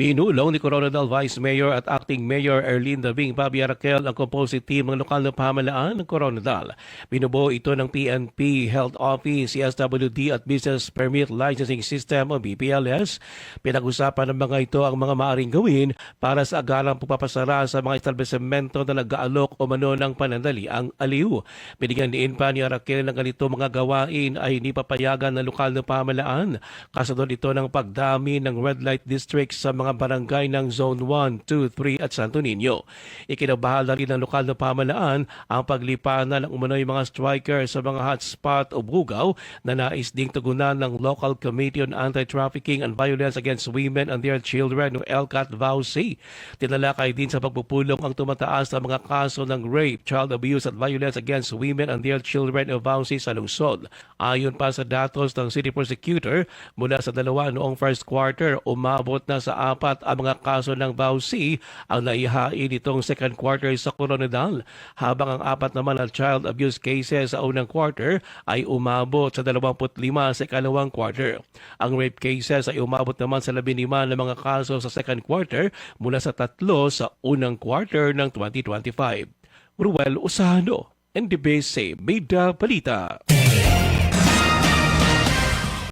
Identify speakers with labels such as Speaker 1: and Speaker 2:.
Speaker 1: Pinulong ni Coronadal Vice Mayor at Acting Mayor Erlinda Bing Pabia Raquel ang composite team ng lokal na pamahalaan ng Coronadal. Binubuo ito ng PNP Health Office, CSWD at Business Permit Licensing System o BPLS. Pinag-usapan ng mga ito ang mga maaring gawin para sa agarang pagpapasara sa mga establishmento na nag-aalok o mano ng panandaliang aliw. Binigyan din pa ni Raquel ng ganito mga gawain ay hindi papayagan ng lokal na pamahalaan. Kasunod ito ng pagdami ng red light districts sa mga barangay ng Zone 1, 2, 3 at Santo Niño. Ikinabahala rin ng lokal na pamahalaan ang paglipanan ng umano'y mga striker sa mga hotspot o bugaw na nais ding tugunan ng Local Committee on Anti-Trafficking and Violence Against Women and Their Children o LCAT VAUC. Tinalakay din sa pagpupulong ang tumataas na mga kaso ng rape, child abuse at violence against women and their children o VAUC sa lungsod. Ayon pa sa datos ng City Prosecutor, mula sa dalawa noong first quarter, umabot na sa apat ang mga kaso ng VAUC ang naihain itong second quarter sa Coronadal, habang ang apat naman na child abuse cases sa unang quarter ay umabot sa 25 sa ikalawang quarter. Ang rape cases ay umabot naman sa 15 na mga kaso sa second quarter mula sa tatlo sa unang quarter ng 2025. Ruel Usano, NDBC Media Balita.